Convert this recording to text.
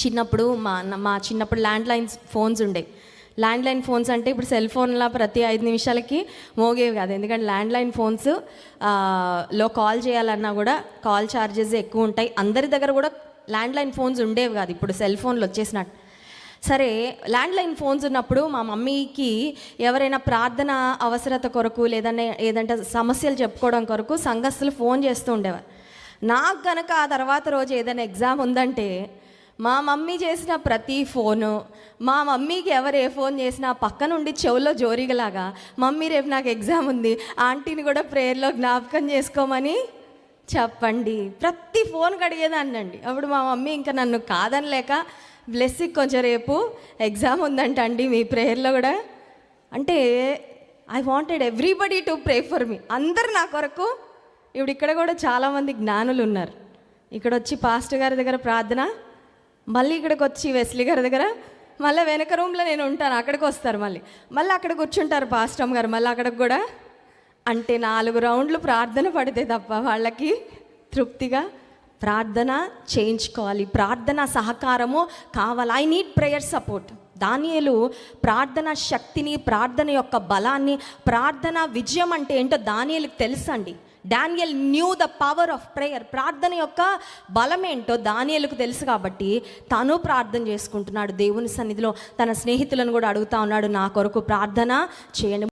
చిన్నప్పుడు మా మా చిన్నప్పుడు ల్యాండ్ లైన్స్ ఫోన్స్ ఉండే. ల్యాండ్ లైన్ ఫోన్స్ అంటే ఇప్పుడు సెల్ ఫోన్లా ప్రతి ఐదు నిమిషాలకి మోగేవి కాదు. ఎందుకంటే ల్యాండ్ లైన్ ఫోన్స్లో కాల్ చేయాలన్నా కూడా కాల్ ఛార్జెస్ ఎక్కువ ఉంటాయి. అందరి దగ్గర కూడా ల్యాండ్ లైన్ ఫోన్స్ ఉండేవి కాదు. ఇప్పుడు సెల్ ఫోన్లు వచ్చేసినట్టు. సరే ల్యాండ్ లైన్ ఫోన్స్ ఉన్నప్పుడు మా మమ్మీకి ఎవరైనా ప్రార్థన అవసరత కొరకు లేదన్నా ఏదంటే సమస్యలు చెప్పుకోవడం కొరకు సంఘస్థులు ఫోన్ చేస్తూ ఉండేవారు. నాకు కనుక ఆ తర్వాత రోజు ఏదైనా ఎగ్జామ్ ఉందంటే మా మమ్మీ చేసిన ప్రతి ఫోను మా మమ్మీకి ఎవరు ఏ ఫోన్ చేసినా పక్క నుండి చెవులో జోరిగలాగా మమ్మీ రేపు నాకు ఎగ్జామ్ ఉంది ఆంటీని కూడా ప్రేయర్లో జ్ఞాపకం చేసుకోమని చెప్పండి. ప్రతి ఫోన్ కడిగేదాన్నండి. అప్పుడు మా మమ్మీ ఇంకా నన్ను కాదనలేక బ్లెస్సింగ్ కొంచెం రేపు ఎగ్జామ్ ఉందంట అండి మీ ప్రేయర్లో కూడా. అంటే I wanted everybody to pray for me. అందరు నా కొరకు ఇప్పుడు ఇక్కడ కూడా చాలామంది జ్ఞానులు ఉన్నారు. ఇక్కడ వచ్చి పాస్టర్ గారి దగ్గర ప్రార్థన మళ్ళీ ఇక్కడికి వచ్చి వెస్లీ గారి దగ్గర మళ్ళీ వెనక రూమ్లో నేను ఉంటాను అక్కడికి వస్తారు మళ్ళీ. మళ్ళీ అక్కడ కూర్చుంటారు పాస్టమ్ గారు మళ్ళీ అక్కడికి కూడా. అంటే నాలుగు రౌండ్లు ప్రార్థన పడితే తప్ప వాళ్ళకి తృప్తిగా ప్రార్థన చేయించుకోవాలి. ప్రార్థన సహకారము కావాలి. ఐ నీడ్ ప్రేయర్ సపోర్ట్ దానియలు ప్రార్థన శక్తిని ప్రార్థన యొక్క బలాన్ని ప్రార్థన విజయం అంటే ఏంటో దానియలకు తెలుసండి. Daniel knew the power of prayer ప్రార్థన యొక్క బలం ఏంటో దానియలకు తెలుసు కాబట్టి తను ప్రార్థన చేసుకుంటున్నాడు దేవుని సన్నిధిలో. తన స్నేహితులను కూడా అడుగుతా ఉన్నాడు నా కొరకు ప్రార్థన చేయండి.